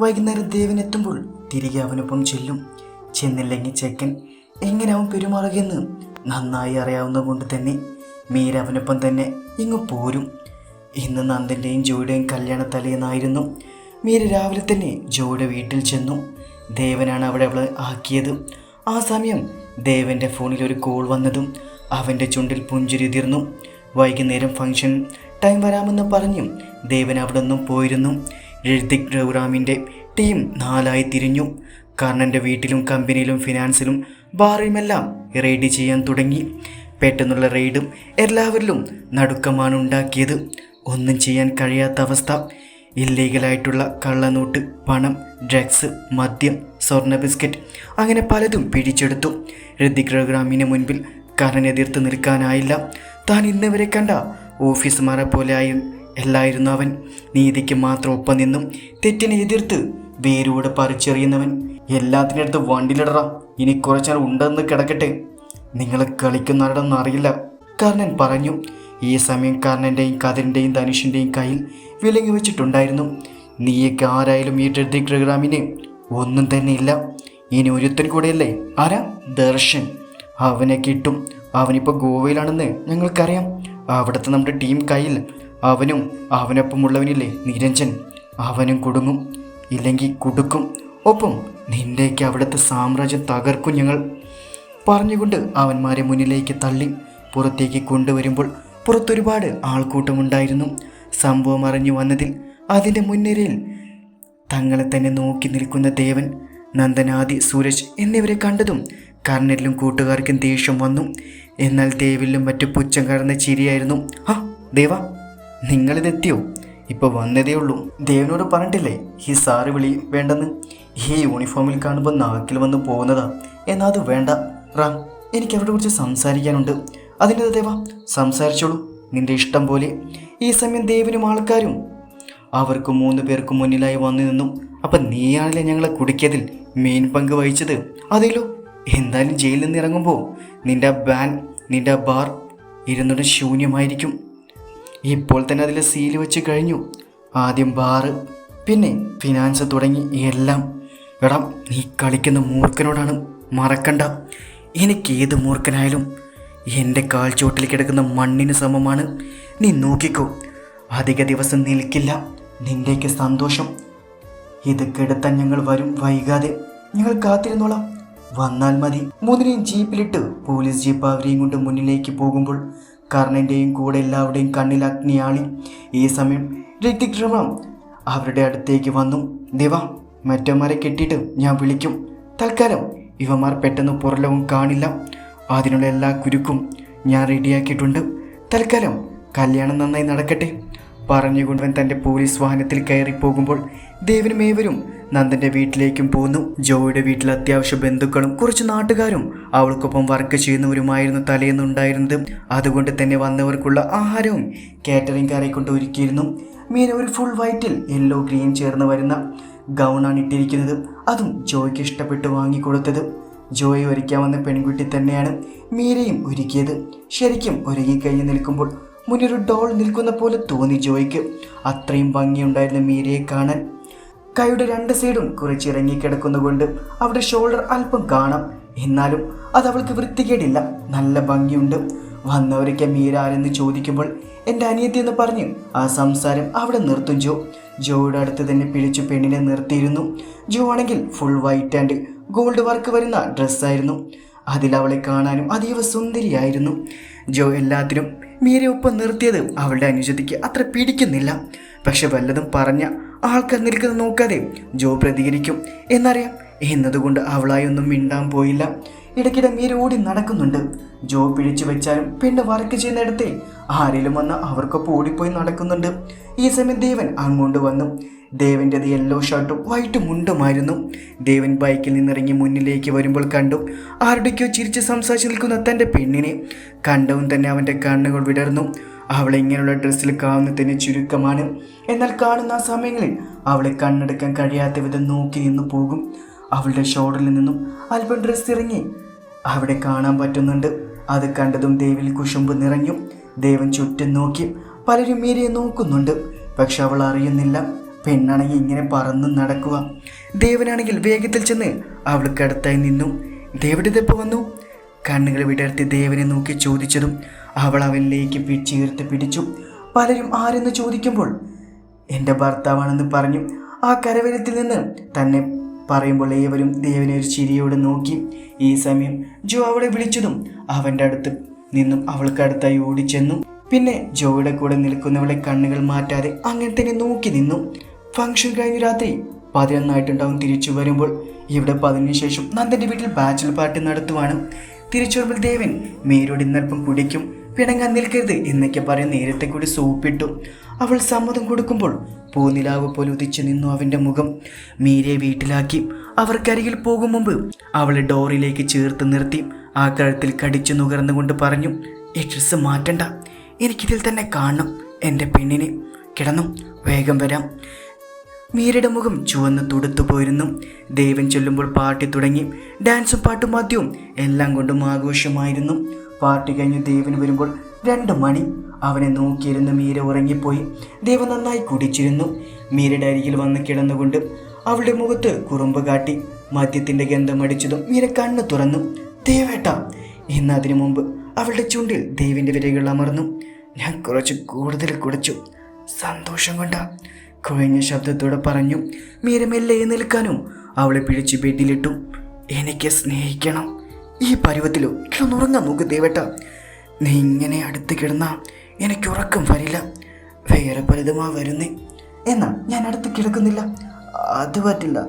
വൈകുന്നേരം ദേവൻ എത്തുമ്പോൾ തിരികെ അവനൊപ്പം ചെല്ലും. ചെന്നില്ലെങ്കിൽ ചെക്കൻ എങ്ങനെ അവൻ പെരുമാറുകയെന്ന് നന്നായി അറിയാവുന്ന കൊണ്ട് തന്നെ മീര അവനൊപ്പം തന്നെ ഇങ്ങ് പോരും. ഇന്ന് നന്ദന്റെയും ജോയുടെയും കല്യാണ തലേന്നായിരുന്നു മീര രാവിലെ തന്നെ ജോയുടെ വീട്ടിൽ ചെന്നു. ദേവനാണ് അവിടെ അവളെ ആക്കിയത്. ആ സമയം ദേവന്റെ ഫോണിൽ ഒരു കോൾ വന്നതും അവന്റെ ചുണ്ടിൽ പുഞ്ചിരിതിർന്നു വൈകുന്നേരം ഫംഗ്ഷൻ ടൈം വരാമെന്ന് പറഞ്ഞും ദേവൻ അവിടെ നിന്നും പോയിരുന്നു. ഋതിക് രഘുറാമിന്റെ ടീം നാലായി തിരിഞ്ഞു. കർണന്റെ വീട്ടിലും കമ്പനിയിലും ഫിനാൻസിലും ബാറിലുമെല്ലാം റെയ്ഡ് ചെയ്യാൻ തുടങ്ങി. പെട്ടെന്നുള്ള റെയ്ഡും എല്ലാവരിലും നടുക്കമാണ് ഉണ്ടാക്കിയത്. ഒന്നും ചെയ്യാൻ കഴിയാത്ത അവസ്ഥ. ഇല്ലീഗലായിട്ടുള്ള കള്ളനോട്ട് പണം ഡ്രഗ്സ് മദ്യം സ്വർണ ബിസ്ക്കറ്റ് അങ്ങനെ പലതും പിടിച്ചെടുത്തു. ഋതിക് രഘുറാമിന് മുൻപിൽ കർണനെതിർത്ത് നിൽക്കാനായില്ല. താൻ ഇന്ന് വരെ കണ്ട ഓഫീസുമാരെ പോലെ എല്ലായിരുന്നു അവൻ. നീതിക്ക് മാത്രം ഒപ്പം നിന്നും തെറ്റിനെ എതിർത്ത് വേരോട് പറിച്ചെറിയുന്നവൻ. എല്ലാത്തിനടുത്ത് വണ്ടിലിടറ ഇനി കുറച്ചാൽ ഉണ്ടെന്ന് കിടക്കട്ടെ. നിങ്ങൾ കളിക്കുന്നവരുടെന്ന് അറിയില്ല. കർണൻ പറഞ്ഞു. ഈ സമയം കർണന്റെയും കതിരിന്റെയും ധനുഷിന്റെയും കയ്യിൽ വിലങ്ങി വെച്ചിട്ടുണ്ടായിരുന്നു. നീയൊക്കെ ആരായാലും ഈ റഘുറാമിന് ഒന്നും തന്നെ ഇല്ല. ഇനി ഒരുത്തൻ കൂടെയല്ലേ? ആരാ? ദർശൻ. അവനെ കിട്ടും. അവനിപ്പോൾ ഗോവയിലാണെന്ന് ഞങ്ങൾക്കറിയാം. അവിടുത്തെ നമ്മുടെ ടീം കയ്യിൽ അവനും അവനൊപ്പമുള്ളവനില്ലേ നിരഞ്ജൻ? അവനും കൊടുങ്ങും ഇല്ലെങ്കിൽ കുടുക്കും. ഒപ്പം നിന്റെയൊക്കെ അവിടുത്തെ സാമ്രാജ്യം തകർക്കും ഞങ്ങൾ. പറഞ്ഞുകൊണ്ട് അവന്മാരെ മുന്നിലേക്ക് തള്ളി പുറത്തേക്ക് കൊണ്ടുവരുമ്പോൾ പുറത്തൊരുപാട് ആൾക്കൂട്ടമുണ്ടായിരുന്നു. സംഭവം അറിഞ്ഞു വന്നതിൽ അതിന്റെ മുൻനിരയിൽ തങ്ങളെ തന്നെ നോക്കി നിൽക്കുന്ന ദേവൻ നന്ദനാദി സൂരജ് എന്നിവരെ കണ്ടതും കർണലിലും കൂട്ടുകാർക്കും ദേഷ്യം വന്നു. എന്നാൽ ദേവിലും മറ്റു പുച്ഛം കടന്ന ചിരിയായിരുന്നു. ആ ദേവ നിങ്ങളിതെത്തിയോ? ഇപ്പോൾ വന്നതേ ഉള്ളൂ ദേവനോട് പറഞ്ഞിട്ടില്ലേ ഈ സാറ് വിളി വേണ്ടെന്ന്? ഈ യൂണിഫോമിൽ കാണുമ്പോൾ നാക്കിൽ വന്ന് പോകുന്നതാ. എന്നാൽ അത് വേണ്ട. റാം എനിക്ക് അവരുടെ കുറിച്ച് സംസാരിക്കാനുണ്ട്. അതിന്റെ ദേവ സംസാരിച്ചോളൂ. നിന്റെ ഇഷ്ടം പോലെ. ഈ സമയം ദേവനും ആൾക്കാരും. അവർക്ക് മൂന്ന് പേർക്ക് മുന്നിലായി വന്നു നിന്നും അപ്പം നീയാണല്ലേ ഞങ്ങളെ കുടിക്കിയതിൽ മെയിൻ പങ്ക് വഹിച്ചത്? അതേലോ എന്തായാലും ജയിലിൽ നിന്ന് ഇറങ്ങുമ്പോൾ നിന്റെ ബാൻ നിന്റെ ബാർ ഇരുന്നിട്ട് ശൂന്യമായിരിക്കും. ഇപ്പോൾ തന്നെ അതിൽ സീൽ വെച്ച് കഴിഞ്ഞു. ആദ്യം ബാറ് പിന്നെ ഫിനാൻസ് തുടങ്ങി എല്ലാം. എടാ നീ കളിക്കുന്ന മൂർഖനോടാണ് മറക്കണ്ട. എനിക്ക് ഏത് മൂർഖനായാലും എന്റെ കാൽച്ചോട്ടിൽ കിടക്കുന്ന മണ്ണിന് സമമാണ്. നീ നോക്കിക്കോ അധിക ദിവസം നിൽക്കില്ല. നിന്റെയൊക്കെ സന്തോഷം. ഇത് കെടുത്താൻ ഞങ്ങൾ വരും വൈകാതെ. ഞങ്ങൾ കാത്തിരുന്നോളാം. വന്നാൽ മതി. മൂന്നിനെയും ജീപ്പിലിട്ട് പോലീസ് ജീപ്പ് അവരെയും കൊണ്ട് മുന്നിലേക്ക് പോകുമ്പോൾ കർണന്റെയും കൂടെ എല്ലാവരുടെയും കണ്ണിൽ അഗ്നിയാളി. ഈ സമയം ഋതിക് രമണം അവരുടെ അടുത്തേക്ക് വന്നു. ദിവ മറ്റന്മാരെ കെട്ടിയിട്ട് ഞാൻ വിളിക്കും. തൽക്കാലം ഇവന്മാർ പെട്ടെന്ന് പുറലവും കാണില്ല. അതിനുള്ള എല്ലാ കുരുക്കും ഞാൻ റെഡിയാക്കിയിട്ടുണ്ട്. തൽക്കാലം കല്യാണം നന്നായി നടക്കട്ടെ. പറഞ്ഞുകൊണ്ടവൻ തന്റെ പോലീസ് വാഹനത്തിൽ കയറി പോകുമ്പോൾ ദേവനും ഏവരും നന്ദന്റെ വീട്ടിലേക്കും പോന്നു. ജോയുടെ വീട്ടിൽ അത്യാവശ്യ ബന്ധുക്കളും കുറച്ച് നാട്ടുകാരും അവൾക്കൊപ്പം വർക്ക് ചെയ്യുന്നവരുമായിരുന്നു തലേന്നുണ്ടായിരുന്നത്. അതുകൊണ്ട് തന്നെ വന്നവർക്കുള്ള ആഹാരവും കാറ്ററിംഗ് കാരെ കൊണ്ട് ഒരുക്കിയിരുന്നു. മീന ഒരു ഫുൾ വൈറ്റിൽ യെല്ലോ ഗ്രീൻ ചേർന്ന് വരുന്ന ഗൗണാണ് ഇട്ടിരിക്കുന്നത്. അതും ജോയ്ക്ക് ഇഷ്ടപ്പെട്ട് വാങ്ങിക്കൊടുത്തത് ജോയെ ഒരുക്കാൻ വന്ന പെൺകുട്ടി തന്നെയാണ് മീരയും ഒരുക്കിയത്. ശരിക്കും ഒരുങ്ങിക്കഴിഞ്ഞ് നിൽക്കുമ്പോൾ മുന്നൊരു ഡോൾ നിൽക്കുന്ന പോലെ തോന്നി ജോയ്ക്ക്. അത്രയും ഭംഗിയുണ്ടായിരുന്ന മീരയെ കാണാൻ കൈയുടെ രണ്ട് സൈഡും കുറച്ചിറങ്ങി കിടക്കുന്നതുകൊണ്ട് അവിടെ ഷോൾഡർ അല്പം കാണാം. എന്നാലും അത് അവൾക്ക് വൃത്തികേടില്ല. നല്ല ഭംഗിയുണ്ട്. വന്നവരൊക്കെ മീരാരെന്ന് ചോദിക്കുമ്പോൾ എന്റെ അനിയത്തി എന്ന് പറഞ്ഞ് ആ സംസാരം അവിടെ നിർത്തും ജോ. ജോയുടെ അടുത്ത് തന്നെ പിടിച്ചു പെണ്ണിനെ നിർത്തിയിരുന്നു. ജോ ആണെങ്കിൽ full white and gold work വരുന്ന ഡ്രസ്സായിരുന്നു അതിൽ അവളെ കാണാനും അതീവ സുന്ദരിയായിരുന്നു. ജോ എല്ലാത്തിനും മീരയൊപ്പം നിർത്തിയത് അവളുടെ അനുജതിക്ക് അത്ര പിടിക്കുന്നില്ല. പക്ഷെ വല്ലതും പറഞ്ഞ ആൾക്കാർ നിൽക്കുന്നത് നോക്കാതെ ജോ പ്രതികരിക്കും. എന്നറിയാം എന്നതുകൊണ്ട് അവളായി ഒന്നും മിണ്ടാൻ പോയില്ല. ഇടയ്ക്കിടെ മീര ഓടി നടക്കുന്നുണ്ട്. ജോ പിടിച്ചു വെച്ചാലും പെണ്ണ് വർക്ക് ചെയ്യുന്നിടത്തെ ആരെങ്കിലും വന്ന് അവർക്കൊപ്പം ഓടിപ്പോയി നടക്കുന്നുണ്ട്. ഈ സമയം ദേവൻ അങ്ങോട്ട് വന്നു. ദേവന്റെത് യെല്ലോ ഷർട്ടും വൈറ്റ് മുണ്ടുമായിരുന്നു. ദേവൻ ബൈക്കിൽ നിന്നിറങ്ങി മുന്നിലേക്ക് വരുമ്പോൾ കണ്ടു ആരുടെക്കോ ചിരിച്ച് സംസാരിച്ച് നിൽക്കുന്ന തന്റെ പെണ്ണിനെ. കണ്ടവും തന്നെ അവന്റെ കണ്ണുകൾ വിടർന്നു. അവളെ ഇങ്ങനെയുള്ള ഡ്രസ്സിൽ തന്നെ ചുരുക്കമാണ്. എന്നാൽ കാണുന്ന ആ സമയങ്ങളിൽ അവളെ കണ്ണെടുക്കാൻ കഴിയാത്ത വിധം നോക്കി നിന്നു പോകും. അവളുടെ ഷോൾഡറിൽ നിന്നും അല്പം ഡ്രസ്സ് ഇറങ്ങി. അവിടെ കാണാൻ പറ്റുന്നുണ്ട്. അത് കണ്ടതും ദേവിൽ കുശുമ്പ് നിറഞ്ഞു. ദേവൻ ചുറ്റും നോക്കി. പലരും മീരയെ നോക്കുന്നുണ്ട്. പക്ഷെ അവൾ അറിയുന്നില്ല. പെണ്ണാണെങ്കിൽ ഇങ്ങനെ പറന്ന് നടക്കുക. ദേവനാണെങ്കിൽ വേഗത്തിൽ ചെന്ന് അവൾക്ക് അടുത്തായി നിന്നു. ഇതെപ്പോൾ വന്നു? കണ്ണുകൾ വിടർത്തി ദേവനെ നോക്കി ചോദിച്ചതും അവൾ അവനിലേക്ക് ചേർത്ത് പിടിച്ചു. പലരും ആരെന്ന് ചോദിക്കുമ്പോൾ എന്റെ ഭർത്താവാണെന്ന് പറഞ്ഞു. ആ കരവരത്തിൽ നിന്ന് തന്നെ പറയുമ്പോൾ ഏവരും ദേവനെ ഒരു ചിരിയോടെ നോക്കി. ഈ സമയം ജോ അവളെ വിളിച്ചതും അവന്റെ അടുത്ത് നിന്നും അവൾക്കടുത്തായി ഓടിച്ചെന്നു. പിന്നെ ജോയുടെ കൂടെ നിൽക്കുന്നവളെ കണ്ണുകൾ മാറ്റാതെ അങ്ങനെ തന്നെ നോക്കി നിന്നു. ഫംഗ്ഷൻ കഴിഞ്ഞ രാത്രി പതിനൊന്നായിട്ടുണ്ടാവും തിരിച്ചു വരുമ്പോൾ. ഇവിടെ പതിനു ശേഷം നന്ദന്റെ വീട്ടിൽ ബാച്ചിലർ പാർട്ടി നടത്തുവാണ്. തിരിച്ചു വരുമ്പോൾ ദേവൻ മേരോട് ഇന്നൽപ്പം കുടിക്കും. പിണങ്ങാൻ നിൽക്കരുത് എന്നൊക്കെ പറഞ്ഞ് നേരത്തെ കൂടി സൂപ്പിട്ടു. അവൾ സമ്മതം കൊടുക്കുമ്പോൾ പൂനിലാവ് പോലെ ഉദിച്ചു നിന്നു അവന്റെ മുഖം. മീരയെ വീട്ടിലാക്കി. അവർക്കരികിൽ പോകും മുമ്പ് അവളെ ഡോറിലേക്ക് ചേർത്ത് നിർത്തി. ആ കഴുത്തിൽ കടിച്ചു നുകർന്നുകൊണ്ട് പറഞ്ഞു ഈ ഡ്രസ്സ് മാറ്റണ്ട. എനിക്കിതിൽ തന്നെ കാണണം എന്റെ പെണ്ണിനെ. കിടന്നു വേഗം വരാം. മീരയുടെ മുഖം ചുവന്ന് തുടുത്തു പോയിരുന്നു. ദേവൻ ചൊല്ലുമ്പോൾ പാട്ടി തുടങ്ങി. ഡാൻസും പാട്ടും മദ്യവും എല്ലാം കൊണ്ടും ആഘോഷമായിരുന്നു. പാർട്ടി കഴിഞ്ഞ് ദേവൻ വരുമ്പോൾ രണ്ട് മണി. അവനെ നോക്കിയിരുന്ന് മീര ഉറങ്ങിപ്പോയി. ദേവൻ നന്നായി കുടിച്ചിരുന്നു. മീരയുടെ അരികിൽ വന്ന് കിടന്നുകൊണ്ട് അവളുടെ മുഖത്ത് കുറുമ്പ് കാട്ടി. മദ്യത്തിന്റെ ഗന്ധം അടിച്ചതും മീര കണ്ണു തുറന്നു. ദേവേട്ട ഇന്ന് അതിനു മുമ്പ് അവളുടെ ചുണ്ടിൽ ദേവിന്റെ വിരകൾ അമർന്നു. ഞാൻ കുറച്ച് കൂടുതൽ കുടിച്ചു. സന്തോഷം കൊണ്ടാ കുഴഞ്ഞ ശബ്ദത്തോടെ പറഞ്ഞു. മീര മെല്ലെ നിൽക്കാനും അവളെ പിടിച്ച് ബെഡിലിട്ടു. എനിക്ക് സ്നേഹിക്കണം. ഈ പരുവത്തിലോ കിടന്നുറങ്ങാൻ നോക്ക് ദേവേട്ട. നീ ഇങ്ങനെ അടുത്ത് കിടന്ന എനിക്ക് ഉറക്കം വരില്ല. വേറെ പലതുമാ വരുന്നേ. എന്നാ ഞാൻ അടുത്ത് കിടക്കുന്നില്ല. അത് പറ്റില്ല.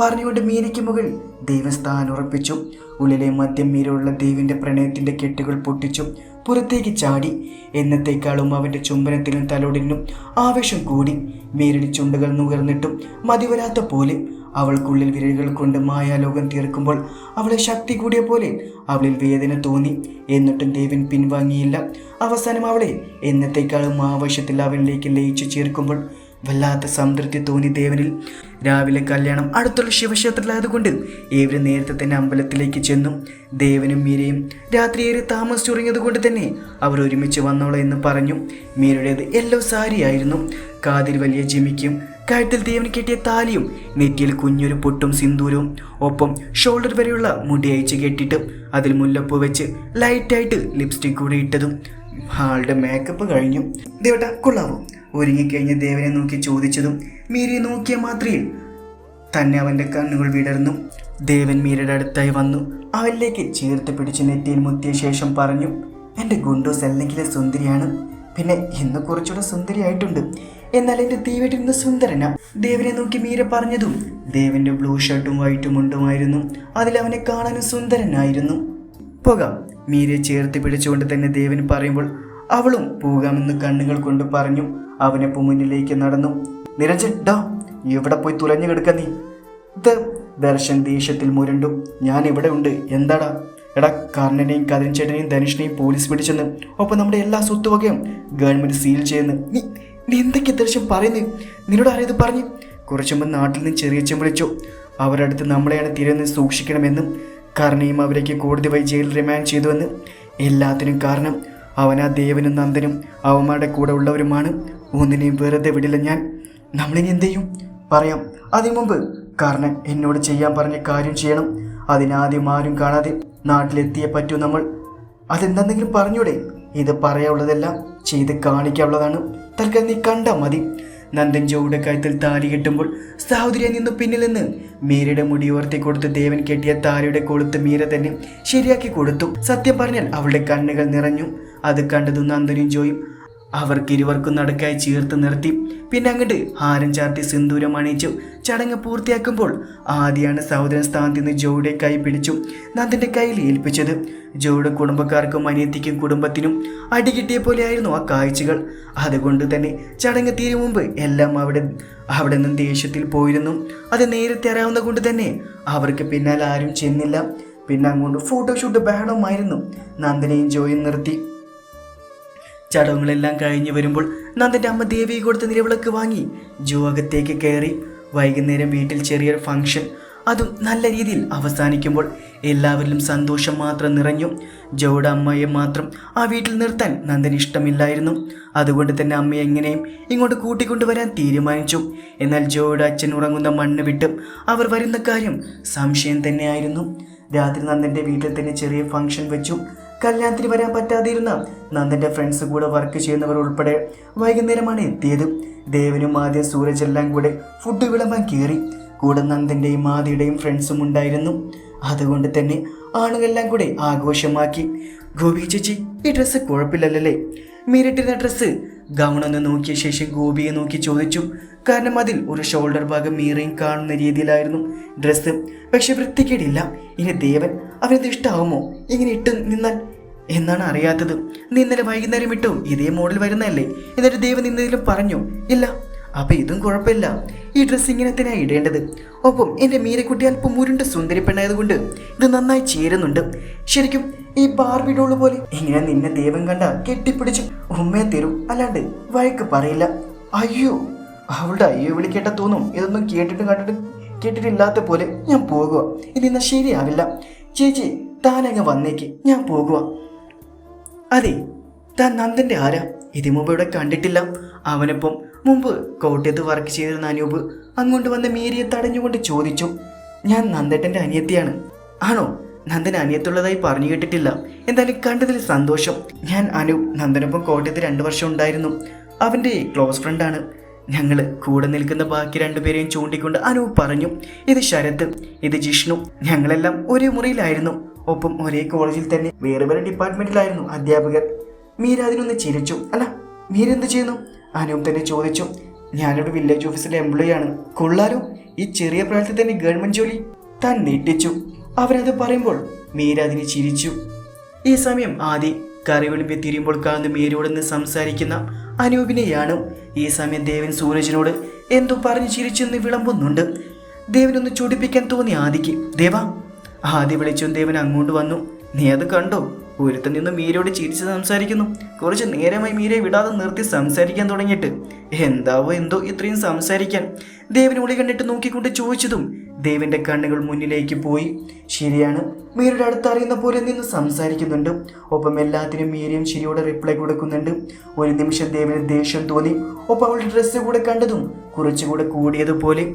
പറഞ്ഞുകൊണ്ട് മീരയ്ക്ക് മുകളിൽ ദൈവം സ്ഥാനം ഉറപ്പിച്ചു. ഉള്ളിലെ മദ്യം മീരുള്ള ദൈവിന്റെ പ്രണയത്തിന്റെ കെട്ടുകൾ പൊട്ടിച്ചു പുറത്തേക്ക് ചാടി. എന്നത്തേക്കാളും അവന്റെ ചുംബനത്തിനും തലോടിനും ആവേശം കൂടി. മീരടി ചുണ്ടുകൾ നുകർന്നിട്ടും മതിവരാത്ത പോലെ അവൾക്കുള്ളിൽ വിരലുകൾ കൊണ്ട് മായാലോകം തീർക്കുമ്പോൾ അവളെ ശക്തി കൂടിയ പോലെ അവളിൽ വേദന തോന്നി. എന്നിട്ടും ദേവൻ പിൻവാങ്ങിയില്ല. അവസാനം അവളെ എന്നത്തേക്കാളും ആവശ്യത്തിൽ അവനിലേക്ക് ലയിച്ചു ചേർക്കുമ്പോൾ വല്ലാത്ത സംതൃപ്തി തോന്നി ദേവനിൽ. രാവിലെ കല്യാണം അടുത്തുള്ള ശിവക്ഷേത്രത്തിലായതുകൊണ്ട് ഏവരും നേരത്തെ തന്നെ അമ്പലത്തിലേക്ക് ചെന്നു ദേവനും മീരയും രാത്രി ഏറെ താമസിച്ചുറങ്ങിയത് കൊണ്ട് തന്നെ അവർ ഒരുമിച്ച് വന്നോളൂ എന്ന് പറഞ്ഞു മീരയുടേത് യെല്ലോ സാരിയായിരുന്നു കാതിൽ വലിയ ജിമിക്കും കഴുത്തിൽ ദേവന് കെട്ടിയ താലിയും നെറ്റിയിൽ കുഞ്ഞൊരു പൊട്ടും സിന്ദൂരവും ഒപ്പം ഷോൾഡർ വരെയുള്ള മുടി അയച്ച് കെട്ടിയിട്ടും അതിൽ മുല്ലപ്പൂ വെച്ച് ലൈറ്റായിട്ട് ലിപ്സ്റ്റിക് കൂടി ഇട്ടതും ആളുടെ മേക്കപ്പ് കഴിഞ്ഞു. ദേവട്ട കൊള്ളാവോ? ഒരുങ്ങിക്കഴിഞ്ഞ് ദേവനെ നോക്കി ചോദിച്ചതും മീരയെ നോക്കിയ മാത്രയിൽ തന്നെ അവന്റെ കണ്ണുകൾ വിടർന്നു. ദേവൻ മീരയുടെ അടുത്തായി വന്നു. അവനിലേക്ക് ചേർത്ത് പിടിച്ച് നെറ്റിയിൽ മുത്തിയ ശേഷം പറഞ്ഞു എന്റെ ഗുണ്ടോസ് അല്ലെങ്കിലെ സുന്ദരിയാണ്. പിന്നെ ഇന്ന് കുറച്ചുകൂടെ സുന്ദരിയായിട്ടുണ്ട്. എന്നാൽ എന്റെ ദേവൻ ഇന്ന് സുന്ദരനാ. ദേവനെ നോക്കി മീര പറഞ്ഞതും ദേവന്റെ ബ്ലൂ ഷർട്ടും വൈറ്റും മുണ്ടുമായിരുന്നു. അതിൽ അവനെ കാണാനും സുന്ദരനായിരുന്നു. പോകാം. മീരയെ ചേർത്ത് പിടിച്ചുകൊണ്ട് തന്നെ ദേവൻ പറയുമ്പോൾ അവളും പോകാമെന്ന് കണ്ണുകൾ കൊണ്ട് പറഞ്ഞു. അവനൊപ്പം മുന്നിലേക്ക് നടന്നു. നിരഞ്ജൻ ഡാ എവിടെ പോയി തുലഞ്ഞു കിടക്ക നീ? ഇത് ദർശൻ ദേഷ്യത്തിൽ മുരണ്ടും ഞാൻ ഇവിടെ ഉണ്ട്. എന്താടാ? എടാ കർണനെയും കതിരൻ ചേട്ടനെയും ധനുഷിനെയും പോലീസ് പിടിച്ചെന്ന് ഒപ്പം നമ്മുടെ എല്ലാ സ്വത്തുവകയും ഗവൺമെന്റ് സീൽ ചെയ്യുന്നു. നീ നീ എന്തൊക്കെ ദർശൻ പറയുന്നു? നിന്നോട് ആരേത് പറഞ്ഞു? കുറച്ചു മുമ്പ് നാട്ടിൽ നിന്ന് ചെറിയച്ചൻ വിളിച്ചു. അവരടുത്ത് നമ്മളെയാണ് തിരഞ്ഞ് സൂക്ഷിക്കണമെന്നും കർണയും അവരേക്ക് കോടതി വഴി ജയിലിൽ റിമാൻഡ് ചെയ്തുവെന്ന്. എല്ലാത്തിനും കാരണം അവനാ ദേവനും നന്ദനും അവന്മാരുടെ കൂടെ ഉള്ളവരുമാണ്. ഒന്നിനെയും വെറുതെ വിടില്ല ഞാൻ. നമ്മളിനി എന്ത് ചെയ്യും? പറയാം. അതിനു മുമ്പ് കാരണം എന്നോട് ചെയ്യാൻ പറഞ്ഞ കാര്യം ചെയ്യണം. അതിനാദ്യം ആരും കാണാതെ നാട്ടിലെത്തിയേ പറ്റൂ നമ്മൾ. അതെന്തെങ്കിലും പറഞ്ഞൂടെ? ഇത് പറയാനുള്ളതെല്ലാം ചെയ്ത് കാണിക്കാനുള്ളതാണ്. തൽക്കാലം നീ കണ്ടാൽ മതി. നന്ദൻ ജോയുടെ കഴുത്തിൽ താലി കെട്ടുമ്പോൾ സഹോദരിയെ നിന്ന് പിന്നിൽ നിന്ന് മീരയുടെ മുടി ഉയർത്തി കൊടുത്ത് ദേവൻ കെട്ടിയ താലിയുടെ കൊളുത്ത് മീര തന്നെ ശരിയാക്കി കൊടുത്തു. സത്യം പറഞ്ഞാൽ അവളുടെ കണ്ണുകൾ നിറഞ്ഞു. അത് കണ്ടതും നന്ദനും ജോയും അവർക്ക് ഇരുവർക്കും നടക്കായി ചേർത്ത് നിർത്തി. പിന്നെ അങ്ങോട്ട് ഹാരം ചാർത്തി സിന്ദൂരം അണിയിച്ചു. ചടങ്ങ് പൂർത്തിയാക്കുമ്പോൾ ആദ്യമാണ് സഹോദരൻ സ്ഥാനത്ത് നിന്ന് ജോയുടെ കൈ പിടിച്ചു. നന്ദന്റെ കയ്യിൽ ഏൽപ്പിച്ചത്. ജോയുടെ കുടുംബക്കാർക്കും അനിയത്തിക്കും കുടുംബത്തിനും അടി കിട്ടിയ പോലെയായിരുന്നു ആ കാഴ്ചകൾ. അതുകൊണ്ട് തന്നെ ചടങ്ങ് തീരും മുമ്പ് എല്ലാം അവിടെ അവിടെ നിന്ന് ദേഷ്യത്തിൽ പോയിരുന്നു. അത് നേരത്തെ അറിയാവുന്ന കൊണ്ട് തന്നെ അവർക്ക് പിന്നാലെ ആരും ചെന്നില്ല. പിന്നെ അങ്ങോട്ട് ഫോട്ടോഷൂട്ട് ബഹളമായിരുന്നു നന്ദനെയും ജോയും നിർത്തി. ചടങ്ങുകളെല്ലാം കഴിഞ്ഞു വരുമ്പോൾ നന്ദന്റെ അമ്മ ദേവി കൊടുത്ത നിലവിളക്ക് വാങ്ങി ജോ അകത്തേക്ക് കയറി വൈകുന്നേരം വീട്ടിൽ ചെറിയൊരു ഫംഗ്ഷൻ അതും നല്ല രീതിയിൽ അവസാനിക്കുമ്പോൾ എല്ലാവരിലും സന്തോഷം മാത്രം നിറഞ്ഞു. ജോയുടെ അമ്മയെ മാത്രം ആ വീട്ടിൽ നിർത്താൻ നന്ദന് ഇഷ്ടമില്ലായിരുന്നു. അതുകൊണ്ട് തന്നെ അമ്മയെ എങ്ങനെയും ഇങ്ങോട്ട് കൂട്ടിക്കൊണ്ടുവരാൻ തീരുമാനിച്ചു. എന്നാൽ ജോയുടെ അച്ഛൻ ഉറങ്ങുന്ന മണ്ണ് വിട്ട് അവർ വരുന്ന കാര്യം സംശയം തന്നെയായിരുന്നു. രാത്രി നന്ദന്റെ വീട്ടിൽ തന്നെ ചെറിയ ഫംഗ്ഷൻ വെച്ചു. കല്യാണത്തിന് വരാൻ പറ്റാതിരുന്ന നന്ദന്റെ ഫ്രണ്ട്സ് കൂടെ വർക്ക് ചെയ്യുന്നവർ ഉൾപ്പെടെ വൈകുന്നേരമാണ് എത്തിയത്. ദേവനും ആദ്യം സൂരജ് എല്ലാം കൂടെ ഫുഡ് വിളമ്പാൻ കയറി. കൂടെ നന്ദന്റെയും ആദിയുടെയും ഫ്രണ്ട്സും ഉണ്ടായിരുന്നു. അതുകൊണ്ട് തന്നെ ആണുങ്ങളെല്ലാം കൂടെ ആഘോഷമാക്കി. ഗോപി ചേച്ചി ഈ ഡ്രസ്സ് കുഴപ്പമില്ലല്ലേ? മീരിട്ടിരുന്ന ഡ്രസ്സ് ഗൗണൊന്ന് നോക്കിയ ശേഷം ഗോപിയെ നോക്കി ചോദിച്ചു കാരണം അതിൽ ഒരു ഷോൾഡർ ഭാഗം മീറയും കാണുന്ന രീതിയിലായിരുന്നു ഡ്രസ്സ് പക്ഷെ വൃത്തിക്കേടില്ല ഇനി ദേവൻ അവനത് ഇഷ്ടാവുമോ? ഇങ്ങനെ ഇട്ട് നിന്നാൽ? എന്നാണ് അറിയാത്തത്. നീ ഇന്നലെ വൈകുന്നേരം ഇട്ടു. ഇതേ മോഡൽ വരുന്നതല്ലേ? എന്നിട്ട് ദേവൻ നിന്നതിലും പറഞ്ഞു ഇല്ല അപ്പൊ ഇതും കുഴപ്പമില്ല. ഈ ഡ്രസ്സ് ഇങ്ങനെ തന്നെയാണ് ഇടേണ്ടത്. ഒപ്പം എന്റെ മീരക്കുട്ടി അല്പം ഉരുണ്ട സുന്ദരി പെണ്ണായതുകൊണ്ട് ഇത് നന്നായി ചേരുന്നുണ്ട്. ശരിക്കും ഈ ബാർബി പോലെ ഇങ്ങനെ നിന്നെ ദൈവം കണ്ട കെട്ടിപ്പിടിച്ച് ഉമ്മയെ തരും. അല്ലാണ്ട് വഴക്ക് പറയില്ല. അയ്യോ അവളുടെ അയ്യോ വിളിക്കേട്ട തോന്നും. ഇതൊന്നും കേട്ടിട്ട് കണ്ടിട്ട് കേട്ടിട്ടില്ലാത്ത പോലെ ഞാൻ പോകുക ഇതിന്ന് ശരിയാവില്ല. ചേച്ചി താനങ്ങ് വന്നേക്ക്. ഞാൻ പോകുക അതെ താൻ നന്ദന്റെ ആരാ? ഇതിനു മുമ്പ് ഇവിടെ കണ്ടിട്ടില്ല. അവനൊപ്പം മുമ്പ് കോട്ടയത്ത് വർക്ക് ചെയ്തിരുന്ന അനൂപ് അങ്ങോട്ട് വന്ന മീരിയെ തടഞ്ഞുകൊണ്ട് ചോദിച്ചു ഞാൻ നന്ദേട്ടന്റെ അനിയത്തിയാണ്. ആണോ? നന്ദൻ അനിയത്തുള്ളതായി പറഞ്ഞു കേട്ടിട്ടില്ല. എന്തായാലും കണ്ടതിൽ സന്തോഷം. ഞാൻ അനൂപ് നന്ദനൊപ്പം കോട്ടയത്ത് രണ്ട് വർഷം ഉണ്ടായിരുന്നു. അവന്റെ ക്ലോസ് ഫ്രണ്ടാണ് ഞങ്ങൾ കൂടെ നിൽക്കുന്ന ബാക്കി രണ്ടുപേരെയും ചൂണ്ടിക്കൊണ്ട് അനൂപ് പറഞ്ഞു ഇത് ശരത് ഇത് ജിഷ്ണു. ഞങ്ങളെല്ലാം ഒരേ മുറിയിലായിരുന്നു. ഒപ്പം ഒരേ കോളേജിൽ തന്നെ വേറെ വേറെ ഡിപ്പാർട്ട്മെന്റിലായിരുന്നു അധ്യാപകർ മീര അതിനൊന്ന് ചിരിച്ചു. അല്ല മീര എന്ത് ചെയ്യുന്നു? അനൂപ് തന്നെ ചോദിച്ചു. ഞാനൊരു വില്ലേജ് ഓഫീസിലെ എംപ്ലോയി ആണ്. കൊള്ളാലോ ഈ ചെറിയ പ്രായത്തിൽ തന്നെ ഗവൺമെന്റ് ജോലി. താൻ നീട്ടിച്ചു അവരത് പറയുമ്പോൾ മീര അതിനെ ചിരിച്ചു. ഈ സമയം ആദി കറി വിളിമ്പി തിരിയുമ്പോൾ കാണുന്ന മീരയോടൊന്ന് സംസാരിക്കുന്ന അനൂപിനെയാണ്. ഈ സമയം ദേവൻ സൂരജിനോട് എന്തോ പറഞ്ഞ് ചിരിച്ചെന്ന് വിളമ്പുന്നുണ്ട്. ദേവനൊന്ന് ചൊടിപ്പിക്കാൻ തോന്നി ആദിക്ക്. ദേവ. ആദ്യ വിളിച്ചും ദേവൻ അങ്ങോട്ട് വന്നു. നീ അത് കണ്ടോ? ഒരുത്തൻ നിന്ന് മീരയോട് ചിരിച്ച് സംസാരിക്കുന്നു. കുറച്ച് നേരമായി മീരയെ വിടാതെ നിർത്തി സംസാരിക്കാൻ തുടങ്ങിയിട്ട്. എന്താവോ എന്തോ ഇത്രയും സംസാരിക്കാൻ. ദേവൻ ഉള്ളി കണ്ടിട്ട് നോക്കിക്കൊണ്ട് ചോദിച്ചതും ദേവന്റെ കണ്ണുകൾ മുന്നിലേക്ക് പോയി. ശരിയാണ് മീരയുടെ അടുത്ത് അറിയുന്ന പോലെ നിന്ന് സംസാരിക്കുന്നുണ്ട്. ഒപ്പം എല്ലാത്തിനും മീരയും ശരിയോടെ റിപ്ലൈ കൊടുക്കുന്നുണ്ട്. ഒരു നിമിഷം ദേവന് ദേഷ്യം തോന്നി. ഒപ്പം അവളുടെ ഡ്രസ്സ് കൂടെ കണ്ടതും കുറച്ചുകൂടെ കൂടിയതുപോലെ.